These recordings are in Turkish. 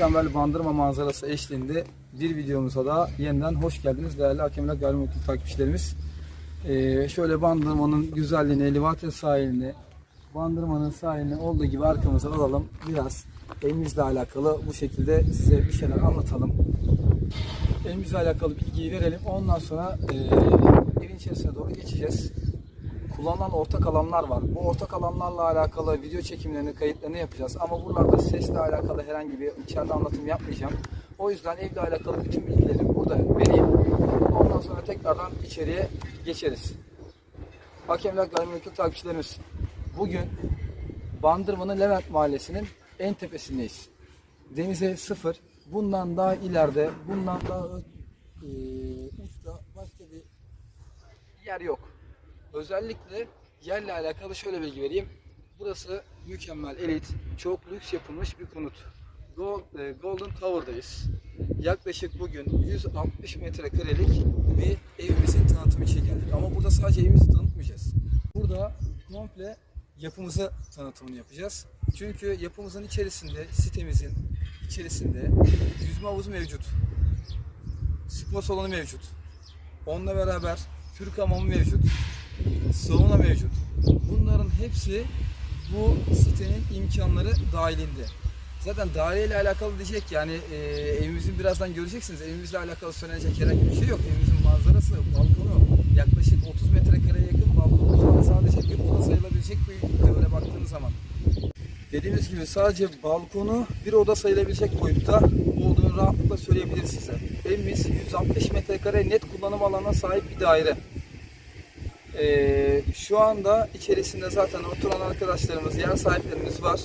Mükemmel bandırma manzarası eşliğinde bir videomuza da yeniden hoş geldiniz değerli Hakemler Gayrimenkul takipçilerimiz. Ee, şöyle bandırmanın güzelliğini, Livate sahilini, bandırmanın sahilini olduğu gibi arkamıza alalım. Biraz evimizle alakalı bu şekilde size bir şeyler anlatalım. Evimizle alakalı bilgiyi verelim. Ondan sonra e, evin içerisine doğru geçeceğiz. Kullanılan ortak alanlar var. Bu ortak alanlarla alakalı video çekimlerini, kayıtlarını yapacağız. Ama buralarda sesle alakalı herhangi bir içeride anlatım yapmayacağım. O yüzden evle alakalı bütün bilgileri burada vereyim. Ondan sonra tekrardan içeriye geçeriz. Hakemler Gayrimenkul takipçilerimiz. Bugün Bandırma'nın Levent Mahallesi'nin en tepesindeyiz. Denize sıfır. Bundan daha ileride, bundan daha e, uçta başka bir yer yok. Özellikle yerle alakalı şöyle bilgi vereyim. Burası mükemmel, elit, çok lüks yapılmış bir konut. E, Golden Tower'dayız. Yaklaşık bugün 160 metrekarelik bir evimizin tanıtımı için geldik. Ama burada sadece evimizi tanıtmayacağız. Burada komple yapımızı tanıtımını yapacağız. Çünkü yapımızın içerisinde, sitemizin içerisinde yüzme havuzu mevcut. Spor salonu mevcut. Onunla beraber Türk hamamı mevcut. Sauna mevcut. Bunların hepsi bu sitenin imkanları dahilinde. Zaten daireyle alakalı diyecek yani e, evimizin birazdan göreceksiniz. Evimizle alakalı söylenecek herhangi bir şey yok. Evimizin manzarası, balkonu yaklaşık 30 metrekareye yakın balkonumuz var. Sadece bir oda sayılabilecek büyüklükte öyle baktığınız zaman. Dediğimiz gibi sadece balkonu bir oda sayılabilecek boyutta olduğunu rahatlıkla söyleyebiliriz size. Evimiz 160 metrekare net kullanım alanına sahip bir daire. Ee, şu anda içerisinde zaten oturan arkadaşlarımız, yer sahiplerimiz var.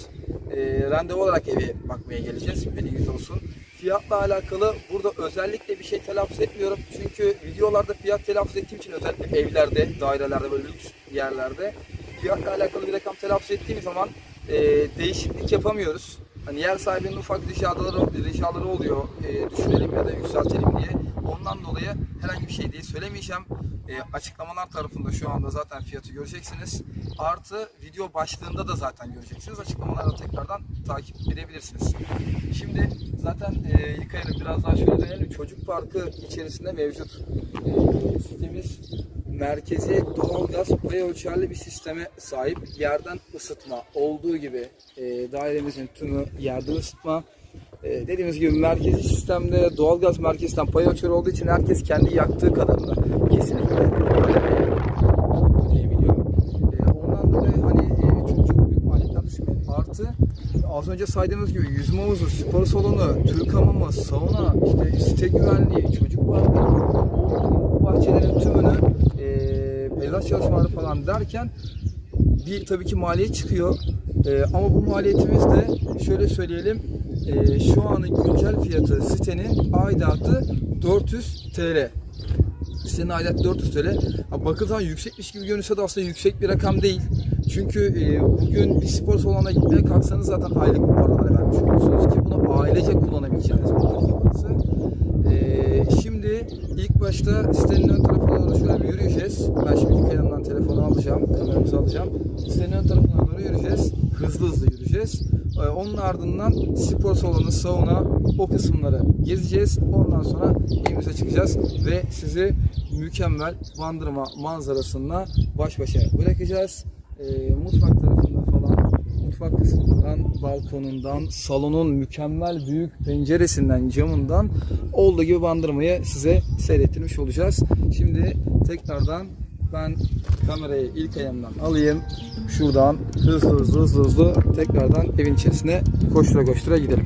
Ee, randevu olarak evi bakmaya geleceğiz. Bilginiz olsun. Fiyatla alakalı burada özellikle bir şey telaffuz etmiyorum. Çünkü videolarda fiyat telaffuz ettiğim için özellikle evlerde, dairelerde, böyle lüks yerlerde fiyatla alakalı bir rakam telaffuz ettiğim zaman e, değişiklik yapamıyoruz. Hani yer sahibinin ufak ricaları, ricaları oluyor. E, düşürelim ya da yükseltelim diye. Ondan dolayı herhangi bir şey değil söylemeyeceğim. E, açıklamalar tarafında şu anda zaten fiyatı göreceksiniz. Artı video başlığında da zaten göreceksiniz. Açıklamalarda tekrardan takip edebilirsiniz. Şimdi zaten e, yıkayalım biraz daha şöyle dönelim. Çocuk parkı içerisinde mevcut. E, sitemiz merkezi doğalgaz pay ölçerli bir sisteme sahip. Yerden ısıtma olduğu gibi e, dairemizin tümü yerden ısıtma. E, dediğimiz gibi merkezi sistemde doğalgaz merkezden pay ölçeri olduğu için herkes kendi yaktığı kadarını kesinlikle ödeyebiliyor. E, ondan dolayı hani e, çok çok büyük maliyetler düşmeyin. Artı az önce saydığımız gibi yüzme havuzu, spor salonu, Türk hamamı, sauna, işte site güvenliği, çocuk parkı, bu bahçelerin tümünü e, peyzaj çalışmaları falan derken bir tabii ki maliyet çıkıyor. E, ama bu maliyetimiz de şöyle söyleyelim e, şu anın güncel fiyatı sitenin aidatı 400 TL. Sitenin aidatı 400 TL. Ha, bakıldığı yüksekmiş gibi görünse de aslında yüksek bir rakam değil. Çünkü e, bugün bir spor salonuna gitmeye kalksanız zaten aylık bu paraları vermiş oluyorsunuz ki bunu ailece kullanabileceğiniz bir burası. E, şimdi ilk başta sitenin ön tarafına doğru şöyle bir yürüyeceğiz. Ben şimdi yanımdan telefonu alacağım, kameramızı alacağım. Sitenin ön tarafına doğru yürüyeceğiz. Hızlı hızlı yürüyeceğiz. Ee, Onun ardından spor salonu, sauna o kısımları gezeceğiz. Ondan sonra evimize çıkacağız ve sizi mükemmel bandırma manzarasına baş başa bırakacağız. Ee, mutfak tarafında falan mutfak kısmından, balkonundan, salonun mükemmel büyük penceresinden, camından olduğu gibi bandırmayı size seyrettirmiş olacağız. Şimdi tekrardan ben kamerayı ilk ayağımdan alayım. Şuradan hızlı hızlı hızlı hızlı tekrardan evin içerisine koştura koştura gidelim.